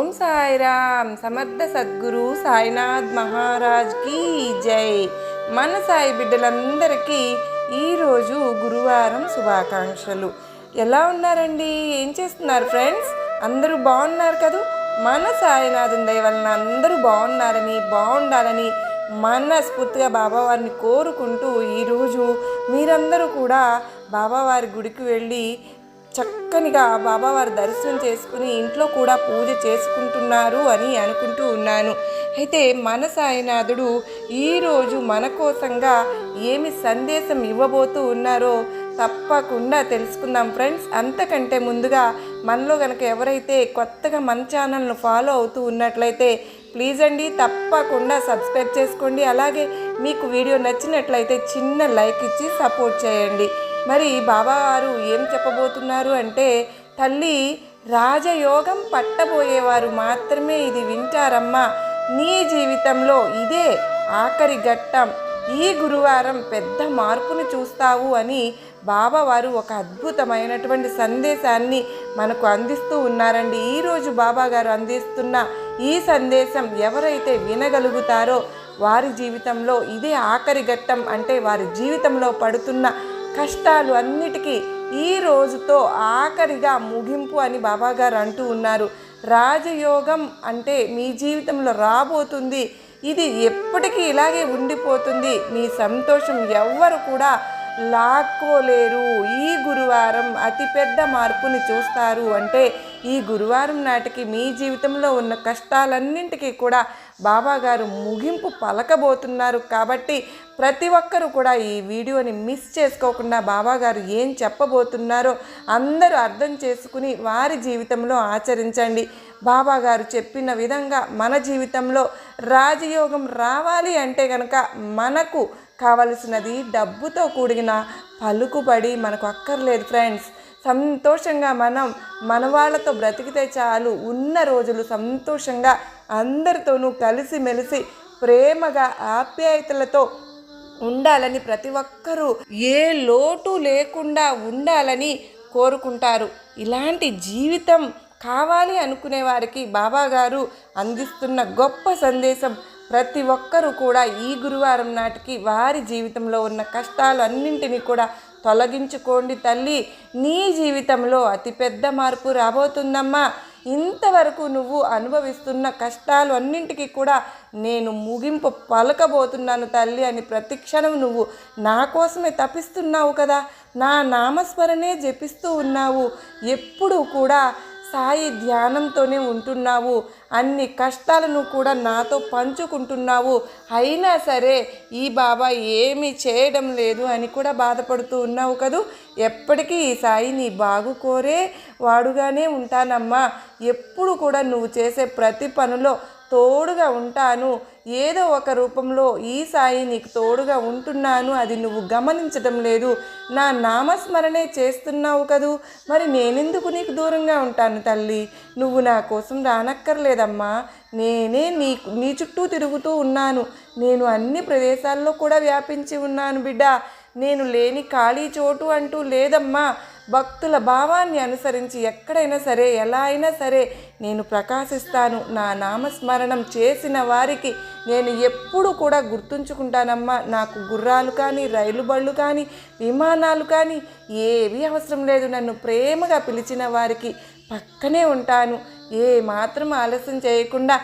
ఓం సాయిరామ్. సమర్థ సద్గురు సాయినాథ్ మహారాజ్కి జై. మన సాయి బిడ్డలందరికీ ఈరోజు గురువారం శుభాకాంక్షలు. ఎలా ఉన్నారండి? ఏం చేస్తున్నారు ఫ్రెండ్స్? అందరూ బాగున్నారు కదూ? మన సాయినాథుని దయ వలన అందరూ బాగున్నారని బాగుండాలని మనస్ఫూర్తిగా బాబావారిని కోరుకుంటూ ఈరోజు మీరందరూ కూడా బాబావారి గుడికి వెళ్ళి చక్కనిగా బాబావారి దర్శనం చేసుకుని ఇంట్లో కూడా పూజ చేసుకుంటున్నారు అని అనుకుంటూ ఉన్నాను. అయితే మన సాయినాథుడు ఈరోజు మన కోసంగా ఏమి సందేశం ఇవ్వబోతూ ఉన్నారో తప్పకుండా తెలుసుకుందాం ఫ్రెండ్స్. అంతకంటే ముందుగా మనలో కనుక ఎవరైతే కొత్తగా మన ఛానల్ను ఫాలో అవుతూ ఉన్నట్లయితే ప్లీజ్ అండి తప్పకుండా సబ్స్క్రైబ్ చేసుకోండి. అలాగే మీకు వీడియో నచ్చినట్లయితే చిన్న లైక్ ఇచ్చి సపోర్ట్ చేయండి. మరి బాబావారు ఏం చెప్పబోతున్నారు అంటే తల్లి రాజయోగం పట్టబోయేవారు మాత్రమే ఇది వింటారమ్మా. నీ జీవితంలో ఇదే ఆఖరి ఘట్టం. ఈ గురువారం పెద్ద మార్పును చూస్తావు అని బాబావారు ఒక అద్భుతమైనటువంటి సందేశాన్ని మనకు అందిస్తూ ఉన్నారండి. ఈరోజు బాబాగారు అందిస్తున్న ఈ సందేశం ఎవరైతే వినగలుగుతారో వారి జీవితంలో ఇదే ఆఖరి ఘట్టం అంటే వారి జీవితంలో పడుతున్న కష్టాలు అన్నిటికీ ఈ రోజుతో ఆఖరిగా ముగింపు అని బాబాగారు అంటూ ఉన్నారు. రాజయోగం అంటే మీ జీవితంలో రాబోతుంది. ఇది ఎప్పటికీ ఇలాగే ఉండిపోతుంది. మీ సంతోషం ఎవ్వరు కూడా లాక్కోలేరు. ఈ గురువారం అతిపెద్ద మార్పుని చూస్తారు అంటే ఈ గురువారం నాటికి మీ జీవితంలో ఉన్న కష్టాలన్నింటికీ కూడా బాబాగారు ముగింపు పలకబోతున్నారు కాబట్టి ప్రతి ఒక్కరూ కూడా ఈ వీడియోని మిస్ చేసుకోకుండా బాబాగారు ఏం చెప్పబోతున్నారో అందరూ అర్థం చేసుకుని వారి జీవితంలో ఆచరించండి. బాబాగారు చెప్పిన విధంగా మన జీవితంలో రాజయోగం రావాలి అంటే కనుక మనకు కావలసినది డబ్బుతో కూడిన పలుకుబడి మనకు అక్కర్లేదు ఫ్రెండ్స్. సంతోషంగా మనం మన వాళ్ళతో బ్రతికితే చాలు. ఉన్న రోజులు సంతోషంగా అందరితోనూ కలిసిమెలిసి ప్రేమగా ఆప్యాయతలతో ఉండాలని ప్రతి ఒక్కరూ ఏ లోటు లేకుండా ఉండాలని కోరుకుంటారు. ఇలాంటి జీవితం కావాలి అనుకునే వారికి బాబాగారు అందిస్తున్న గొప్ప సందేశం ప్రతి ఒక్కరూ కూడా ఈ గురువారం నాటికి వారి జీవితంలో ఉన్న కష్టాలు అన్నింటినీ కూడా తొలగించుకోండి తల్లి. నీ జీవితంలో అతిపెద్ద మార్పు రాబోతుందమ్మా. ఇంతవరకు నువ్వు అనుభవిస్తున్న కష్టాలు అన్నింటికి కూడా నేను ముగింపు పలకబోతున్నాను తల్లి అని ప్రతి క్షణం నువ్వు నా కోసమే తపిస్తున్నావు కదా. నా నామస్మరణే జపిస్తూ ఉన్నావు. ఎప్పుడూ కూడా సాయి ధ్యానంతోనే ఉంటున్నావు. అన్ని కష్టాలను కూడా నాతో పంచుకుంటున్నావు. అయినా సరే ఈ బాబా ఏమీ చేయడం లేదు అని కూడా బాధపడుతూ ఉన్నావు కదూ? ఎప్పటికీ ఈ సాయి నీ బాగు కోరే వాడుగానే ఉంటానమ్మా. ఎప్పుడు కూడా నువ్వు చేసే ప్రతి పనిలో తోడుగా ఉంటాను. ఏదో ఒక రూపంలో ఈ సాయి నీకు తోడుగా ఉంటున్నాను. అది నువ్వు గమనించడం లేదు. నా నామస్మరణే చేస్తున్నావు కదూ. మరి నేనెందుకు నీకు దూరంగా ఉంటాను తల్లి? నువ్వు నా కోసం రానక్కర్లేదమ్మా. నేనే నీ నీ చుట్టూ తిరుగుతూ ఉన్నాను. నేను అన్ని ప్రదేశాల్లో కూడా వ్యాపించి ఉన్నాను బిడ్డ. నేను లేని ఖాళీ చోటు అంటూ లేదమ్మా. భక్తుల భావాన్ని అనుసరించి ఎక్కడైనా సరే ఎలా అయినా సరే నేను ప్రకాశిస్తాను. నా నామస్మరణం చేసిన వారికి నేను ఎప్పుడు కూడా గుర్తుంచుకుంటానమ్మా. నాకు గుర్రాలు కానీ రైలు బళ్ళు కానీ విమానాలు కానీ ఏవి అవసరం లేదు. నన్ను ప్రేమగా పిలిచిన వారికి పక్కనే ఉంటాను. ఏ మాత్రం ఆలస్యం చేయకుండా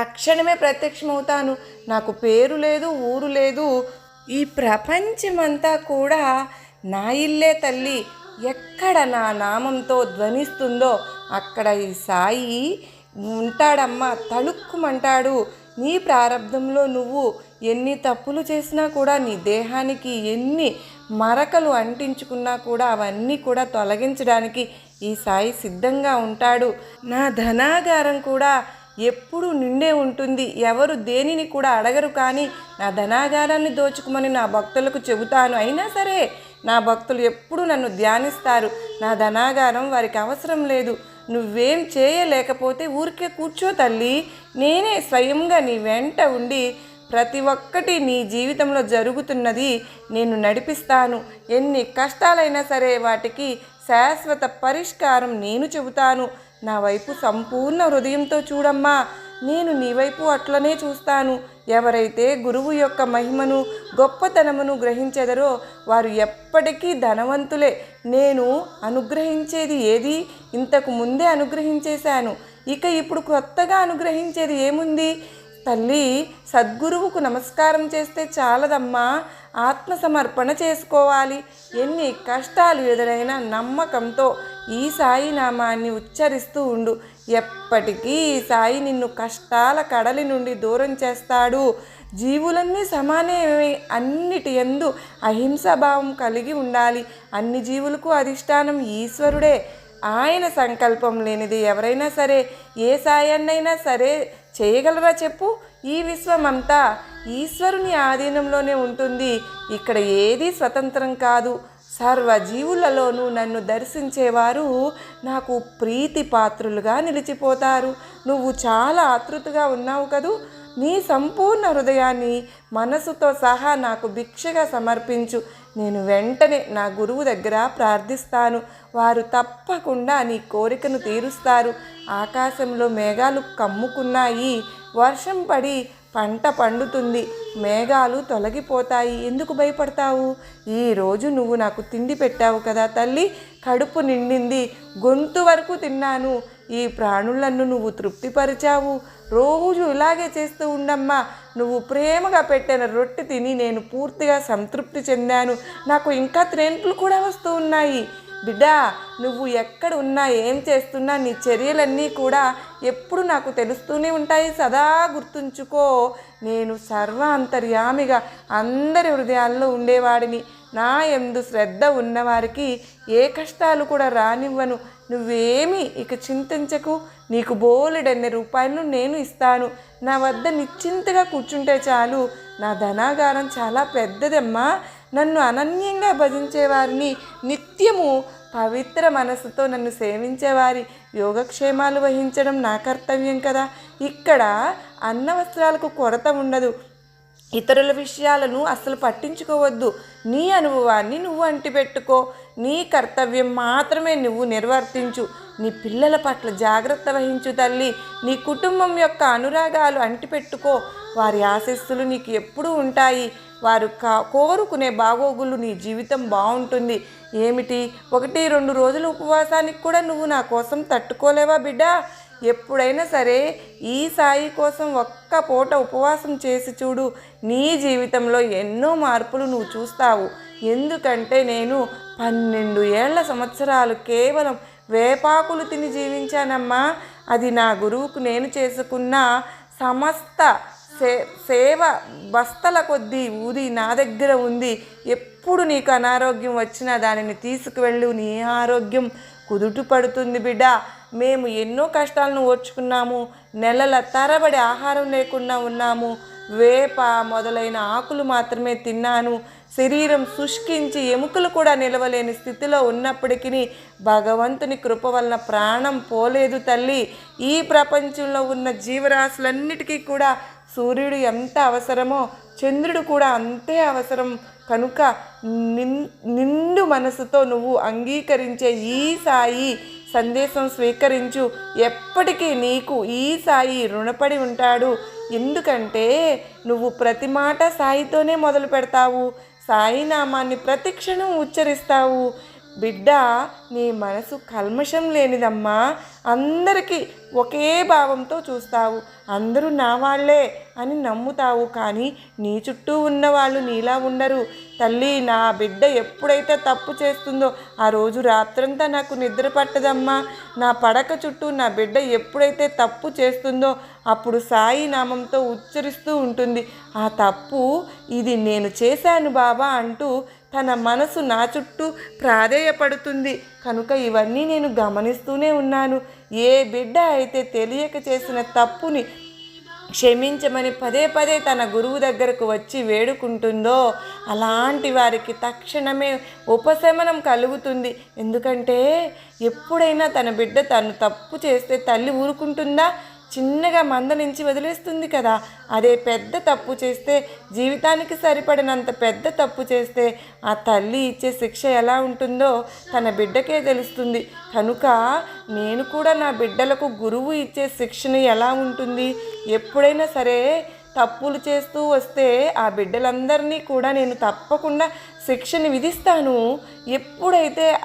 తక్షణమే ప్రత్యక్షమవుతాను. నాకు పేరు లేదు ఊరు లేదు. ఈ ప్రపంచమంతా కూడా నా ఇల్లే తల్లి. ఎక్కడ నా నామంతో ధ్వనిస్తుందో అక్కడ ఈ సాయి ఉంటాడమ్మా తళుక్కుమంటాడు. నీ ప్రారంభంలో నువ్వు ఎన్ని తప్పులు చేసినా కూడా నీ దేహానికి ఎన్ని మరకలు అంటించుకున్నా కూడా అవన్నీ కూడా తొలగించడానికి ఈ సాయి సిద్ధంగా ఉంటాడు. నా ధనాగారం కూడా ఎప్పుడు నిండే ఉంటుంది. ఎవరు దేనిని కూడా అడగరు కానీ నా ధనాగారాన్ని దోచుకోమని నా భక్తులకు చెబుతాను. అయినా సరే నా భక్తులు ఎప్పుడు నన్ను ధ్యానిస్తారు. నా ధనాగారం వారికి అవసరం లేదు. నువ్వేం చేయలేకపోతే ఊరికే కూర్చో తల్లి. నేనే స్వయంగా నీ వెంట ఉండి ప్రతి ఒక్కటి నీ జీవితంలో జరుగుతున్నది నేను నడిపిస్తాను. ఎన్ని కష్టాలైనా సరే వాటికి శాశ్వత పరిష్కారం నేను చెబుతాను. నా వైపు సంపూర్ణ హృదయంతో చూడమ్మా. నేను నీ వైపు అట్లనే చూస్తాను. ఎవరైతే గురువు యొక్క మహిమను గొప్పతనమును గ్రహించెదరో వారు ఎప్పటికీ ధనవంతులే. నేను అనుగ్రహించేది ఏది? ఇంతకు ముందే అనుగ్రహించేశాను. ఇక ఇప్పుడు కొత్తగా అనుగ్రహించేది ఏముంది? తల్లి సద్గురువుకు నమస్కారం చేస్తే చాలదమ్మా. ఆత్మ సమర్పణ చేసుకోవాలి. ఎన్ని కష్టాలు ఎదురైనా నమ్మకంతో ఈ సాయి నామాన్ని ఉచ్చరిస్తూ ఉండు. ఎప్పటికీ ఈ సాయి నిన్ను కష్టాల కడలి నుండి దూరం చేస్తాడు. జీవులన్నీ సమానమే. అన్నిటి ఎందు అహింసాభావం కలిగి ఉండాలి. అన్ని జీవులకు అధిష్టానం ఈశ్వరుడే. ఆయన సంకల్పం లేనిది ఎవరైనా సరే ఏ సాయాన్నైనా సరే చేయగలరా చెప్పు? ఈ విశ్వమంతా ఈశ్వరుని ఆధీనంలోనే ఉంటుంది. ఇక్కడ ఏది స్వతంత్రం కాదు. సర్వజీవులలోనూ నన్ను దర్శించేవారు నాకు ప్రీతి పాత్రులుగా నిలిచిపోతారు. నువ్వు చాలా ఆతృతగా ఉన్నావు కదూ. నీ సంపూర్ణ హృదయాన్ని మనసుతో సహా నాకు భిక్షగా సమర్పించు. నేను వెంటనే నా గురువు దగ్గర ప్రార్థిస్తాను. వారు తప్పకుండా నీ కోరికను తీరుస్తారు. ఆకాశంలో మేఘాలు కమ్ముకున్నాయి. వర్షం పడి పంట పండుతుంది మేఘాలు తొలగిపోతాయి. ఎందుకు భయపడతావు? ఈరోజు నువ్వు నాకు తిండి పెట్టావు కదా తల్లి. కడుపు నిండింది గొంతు వరకు తిన్నాను. ఈ ప్రాణులను నువ్వు తృప్తిపరిచావు. రోజు ఇలాగే చేస్తూ ఉండమ్మా. నువ్వు ప్రేమగా పెట్టిన రొట్టె తిని నేను పూర్తిగా సంతృప్తి చెందాను. నాకు ఇంకా త్రేన్పులు కూడా వస్తూ ఉన్నాయి. బిడ్డా నువ్వు ఎక్కడ ఉన్నా ఏం చేస్తున్నా నీ చర్యలన్నీ కూడా ఎప్పుడు నాకు తెలుస్తూనే ఉంటాయి. సదా గుర్తుంచుకో నేను సర్వ అంతర్యామిగా అందరి హృదయాల్లో ఉండేవాడిని. నా ఎందు శ్రద్ధ ఉన్నవారికి ఏ కష్టాలు కూడా రానివ్వను. నువ్వేమీ ఇక చింతించకు. నీకు బోలెడన్ని రూపాయలు నేను ఇస్తాను. నా వద్ద నిశ్చింతగా కూర్చుంటే చాలు. నా ధనాగారం చాలా పెద్దదమ్మా. నన్ను అనన్యంగా భజించేవారిని నిత్యము పవిత్ర మనసుతో నన్ను సేవించేవారి యోగక్షేమాలు వహించడం నా కర్తవ్యం కదా. ఇక్కడ అన్న వస్త్రాలకు కొరత ఉండదు. ఇతరుల విషయాలను అస్సలు పట్టించుకోవద్దు. నీ అనుభవాన్ని నువ్వు అంటిపెట్టుకో. నీ కర్తవ్యం మాత్రమే నువ్వు నిర్వర్తించు. నీ పిల్లల పట్ల జాగ్రత్త వహించు తల్లి. నీ కుటుంబం యొక్క అనురాగాలు అంటిపెట్టుకో. వారి ఆశస్సులు నీకు ఎప్పుడూ ఉంటాయి. వారు కా కోరుకునే బాగోగులు నీ జీవితం బాగుంటుంది. ఏమిటి? ఒకటి రెండు రోజుల ఉపవాసానికి కూడా నువ్వు నా కోసం తట్టుకోలేవా బిడ్డ? ఎప్పుడైనా సరే ఈ సాయి కోసం ఒక్క పూట ఉపవాసం చేసి చూడు. నీ జీవితంలో ఎన్నో మార్పులు నువ్వు చూస్తావు. ఎందుకంటే నేను పన్నెండు ఏళ్ళ సంవత్సరాలు కేవలం వేపాకులు తిని జీవించానమ్మా. అది నా గురువుకు నేను చేసుకున్న సమస్త సే సేవ బస్తల కొద్దీ ఊది నా దగ్గర ఉంది. ఎప్పుడు నీకు అనారోగ్యం వచ్చినా దానిని తీసుకువెళ్ళు నీ ఆరోగ్యం కుదుట పడుతుంది బిడ్డ. మేము ఎన్నో కష్టాలను ఓర్చుకున్నాము నెలల తరబడి ఆహారం లేకుండా ఉన్నాము. వేప మొదలైన ఆకులు మాత్రమే తిన్నాను. శరీరం శుష్కించి ఎముకలు కూడా నిలవలేని స్థితిలో ఉన్నప్పటికీ భగవంతుని కృప వలన ప్రాణం పోలేదు తల్లి. ఈ ప్రపంచంలో ఉన్న జీవరాశులన్నిటికీ కూడా సూర్యుడు ఎంత అవసరమో చంద్రుడు కూడా అంతే అవసరం. కనుక నిన్ నిండు మనసుతో నువ్వు అంగీకరించే ఈ సాయి సందేశం స్వీకరించు. ఎప్పటికీ నీకు ఈ సాయి రుణపడి ఉంటాడు. ఎందుకంటే నువ్వు ప్రతి మాట సాయితోనే మొదలు పెడతావు. సాయినామాన్ని ప్రతిక్షణం ఉచ్చరిస్తావు. బిడ్డ నీ మనసు కల్మషం లేనిదమ్మా. అందరికీ ఒకే భావంతో చూస్తావు. అందరూ నా వాళ్ళే అని నమ్ముతావు. కానీ నీ చుట్టూ ఉన్న వాళ్ళు నీలా ఉండరు. తల్లి నా బిడ్డ ఎప్పుడైతే తప్పు చేస్తుందో ఆ రోజు రాత్రంతా నాకు నిద్ర పట్టదమ్మా. నా పడక చుట్టూ నా బిడ్డ ఎప్పుడైతే తప్పు చేస్తుందో అప్పుడు సాయి నామంతో ఉచ్చరిస్తూ ఉంటుంది. ఆ తప్పు ఇది నేను చేశాను బాబా అంటూ తన మనసు నా చుట్టూ ప్రాధేయపడుతుంది. కనుక ఇవన్నీ నేను గమనిస్తూనే ఉన్నాను. ఏ బిడ్డ అయితే తెలియక చేసిన తప్పుని క్షమించమని పదే పదే తన గురువు దగ్గరకు వచ్చి వేడుకుంటుందో అలాంటి వారికి తక్షణమే ఉపశమనం కలుగుతుంది. ఎందుకంటే ఎప్పుడైనా తన బిడ్డ తను తప్పు చేస్తే తల్లి ఊరుకుంటుందా? చిన్నగా మందలించి వదిలేస్తుంది కదా. అదే పెద్ద తప్పు చేస్తే జీవితానికి సరిపడినంత పెద్ద తప్పు చేస్తే ఆ తల్లి ఇచ్చే శిక్ష ఎలా ఉంటుందో తన బిడ్డకే తెలుస్తుంది. కనుక నేను కూడా నా బిడ్డలకు గురువు ఇచ్చే శిక్షణ ఎలా ఉంటుంది? ఎప్పుడైనా సరే తప్పులు చేస్తూ వస్తే ఆ బిడ్డలందరినీ కూడా నేను తప్పకుండా శిక్షని విధిస్తాను. ఎప్పుడైతే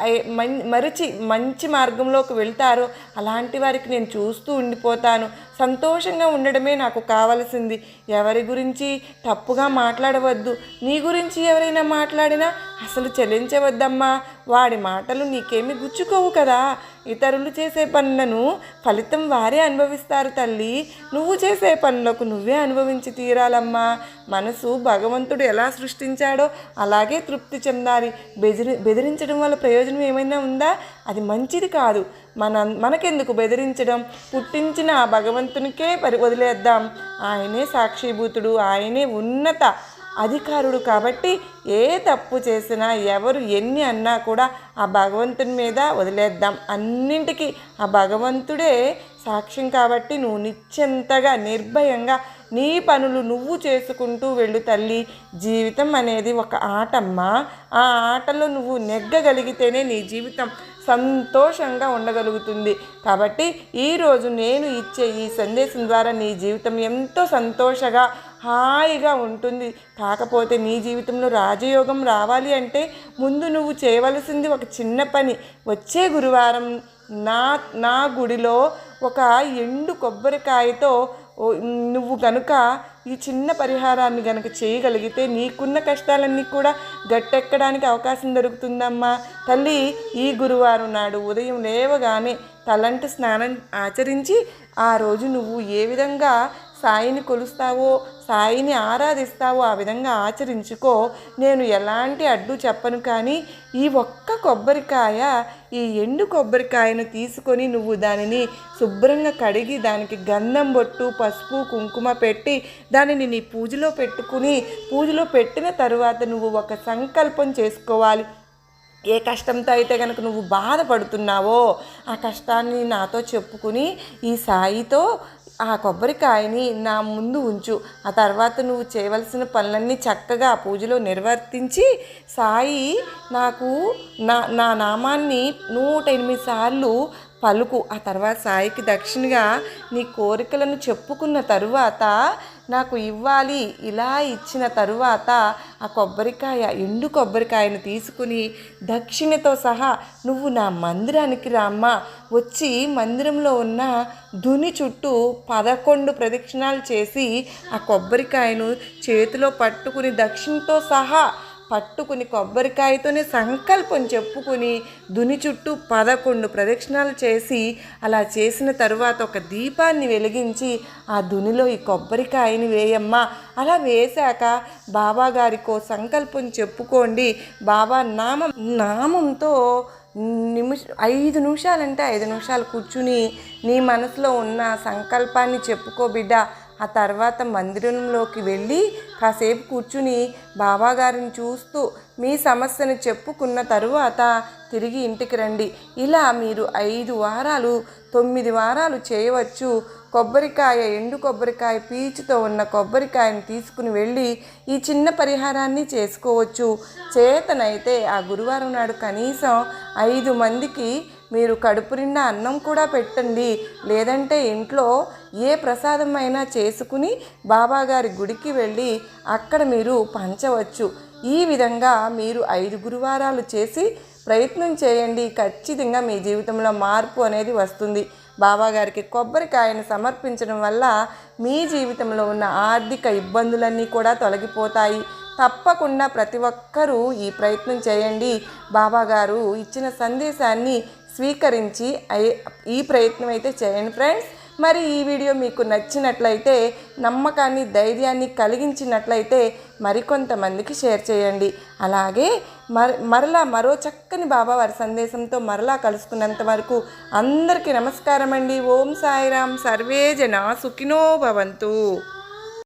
మరిచి మంచి మార్గంలోకి వెళ్తారో అలాంటి వారికి నేను చూస్తూ ఉండిపోతాను. సంతోషంగా ఉండడమే నాకు కావలసింది. ఎవరి గురించి తప్పుగా మాట్లాడవద్దు. నీ గురించి ఎవరైనా మాట్లాడినా అసలు చెల్లించవద్దమ్మా. వాడి మాటలు నీకేమి గుచ్చుకోవు కదా. ఇతరులు చేసే పనులను ఫలితం వారే అనుభవిస్తారు తల్లి. నువ్వు చేసే పనులకు నువ్వే అనుభవించి తీరాలమ్మా. మనసు భగవంతుడు ఎలా సృష్టించాడో అలాగే తృప్తి చెందాలి. బెదిరి బెదిరించడం వల్ల ప్రయోజనం ఏమైనా ఉందా? అది మంచిది కాదు. మన మనకెందుకు బెదిరించడం? పుట్టించిన ఆ భగవంతునికే పరి వదిలేద్దాం. ఆయనే సాక్షిభూతుడు ఆయనే ఉన్నత అధికారుడు కాబట్టి ఏ తప్పు చేసినా ఎవరు ఎన్ని అన్నా కూడా ఆ భగవంతుని మీద వదిలేద్దాం. అన్నింటికి ఆ భగవంతుడే సాక్ష్యం కాబట్టి నువ్వు నిశ్చింతగా నిర్భయంగా నీ పనులు నువ్వు చేసుకుంటూ వెళ్ళు తల్లి. జీవితం అనేది ఒక ఆటమ్మా. ఆ ఆటలో నువ్వు నెగ్గగలిగితేనే నీ జీవితం సంతోషంగా ఉండగలుగుతుంది. కాబట్టి ఈరోజు నేను ఇచ్చే ఈ సందేశం ద్వారా నీ జీవితం ఎంతో సంతోషంగా హాయిగా ఉంటుంది. కాకపోతే నీ జీవితంలో రాజయోగం రావాలి అంటే ముందు నువ్వు చేయవలసింది ఒక చిన్న పని. వచ్చే గురువారం నా నా గుడిలో ఒక ఎండు కొబ్బరికాయతో నువ్వు కనుక ఈ చిన్న పరిహారాన్ని గనుక చేయగలిగితే నీకున్న కష్టాలన్నీ కూడా గట్టెక్కడానికి అవకాశం దొరుకుతుందమ్మా. తల్లి ఈ గురువారం నాడు ఉదయం లేవగానే తలంటి స్నానం ఆచరించి ఆ రోజు నువ్వు ఏ విధంగా సాయిని కొలుస్తావో సాయిని ఆరాధిస్తావో ఆ విధంగా ఆచరించుకో. నేను ఎలాంటి అడ్డు చెప్పను కానీ ఈ ఒక్క కొబ్బరికాయ ఈ ఎండు కొబ్బరికాయను తీసుకొని నువ్వు దానిని శుభ్రంగా కడిగి దానికి గంధం బొట్టు పసుపు కుంకుమ పెట్టి దానిని నీ పూజలో పెట్టుకుని పూజలో పెట్టిన తరువాత నువ్వు ఒక సంకల్పం చేసుకోవాలి. ఏ కష్టంతో అయితే కనుక నువ్వు బాధపడుతున్నావో ఆ కష్టాన్ని నాతో చెప్పుకుని ఈ సాయితో ఆ కొబ్బరికాయని నా ముందు ఉంచు. ఆ తర్వాత నువ్వు చేయవలసిన పనులన్నీ చక్కగా ఆ పూజలో నిర్వర్తించి సాయి నాకు నా నా నామాన్ని నూట ఎనిమిది సార్లు పలుకు. ఆ తర్వాత సాయికి దక్షిణగా నీ కోరికలను చెప్పుకున్న తరువాత నాకు ఇవ్వాలి. ఇలా ఇచ్చిన తరువాత ఆ కొబ్బరికాయ ఎండు కొబ్బరికాయను తీసుకుని దక్షిణతో సహా నువ్వు నా మందిరానికి రామ్మా వచ్చి మందిరంలో ఉన్న ధుని చుట్టూ పదకొండు ప్రదక్షిణాలు చేసి ఆ కొబ్బరికాయను చేతిలో పట్టుకుని దక్షిణతో సహా పట్టుకుని కొబ్బరికాయతోనే సంకల్పం చెప్పుకుని దుని చుట్టూ పదకొండు ప్రదక్షిణాలు చేసి అలా చేసిన తరువాత ఒక దీపాన్ని వెలిగించి ఆ దునిలో ఈ కొబ్బరికాయని వేయమ్మా. అలా వేశాక బాబా గారికో సంకల్పం చెప్పుకోండి. బాబా నామం నామంతో నిమిష ఐదు నిమిషాలంటే ఐదు నిమిషాలు కూర్చుని నీ మనసులో ఉన్న సంకల్పాన్ని చెప్పుకో బిడ్డ. ఆ తర్వాత మందిరంలోకి వెళ్ళి కాసేపు కూర్చుని బాబాగారిని చూస్తూ మీ సమస్యను చెప్పుకున్న తరువాత తిరిగి ఇంటికి రండి. ఇలా మీరు ఐదు వారాలు తొమ్మిది వారాలు చేయవచ్చు. కొబ్బరికాయ ఎండు కొబ్బరికాయ పీచుతో ఉన్న కొబ్బరికాయను తీసుకుని వెళ్ళి ఈ చిన్న పరిహారాన్ని చేసుకోవచ్చు. చేతనైతే ఆ గురువారం నాడు కనీసం ఐదు మందికి మీరు కడుపు నిండా అన్నం కూడా పెట్టండి. లేదంటే ఇంట్లో ఏ ప్రసాదం అయినా చేసుకుని బాబాగారి గుడికి వెళ్ళి అక్కడ మీరు పంచవచ్చు. ఈ విధంగా మీరు ఐదు గురువారాలు చేసి ప్రయత్నం చేయండి. ఖచ్చితంగా మీ జీవితంలో మార్పు అనేది వస్తుంది. బాబాగారికి కొబ్బరికాయను సమర్పించడం వల్ల మీ జీవితంలో ఉన్న ఆర్థిక ఇబ్బందులన్నీ కూడా తొలగిపోతాయి. తప్పకుండా ప్రతి ఒక్కరూ ఈ ప్రయత్నం చేయండి. బాబాగారు ఇచ్చిన సందేశాన్ని స్వీకరించి ఈ ప్రయత్నం అయితే చేయండి ఫ్రెండ్స్. మరి ఈ వీడియో మీకు నచ్చినట్లయితే నమ్మకాన్ని ధైర్యాన్ని కలిగించినట్లయితే మరికొంతమందికి షేర్ చేయండి. అలాగే మర మరలా మరో చక్కని బాబా వారి సందేశంతో మరలా కలుసుకున్నంత వరకు అందరికీ నమస్కారం అండి ఓం సాయిరామ్. సర్వే జన సుఖినో భవంతు.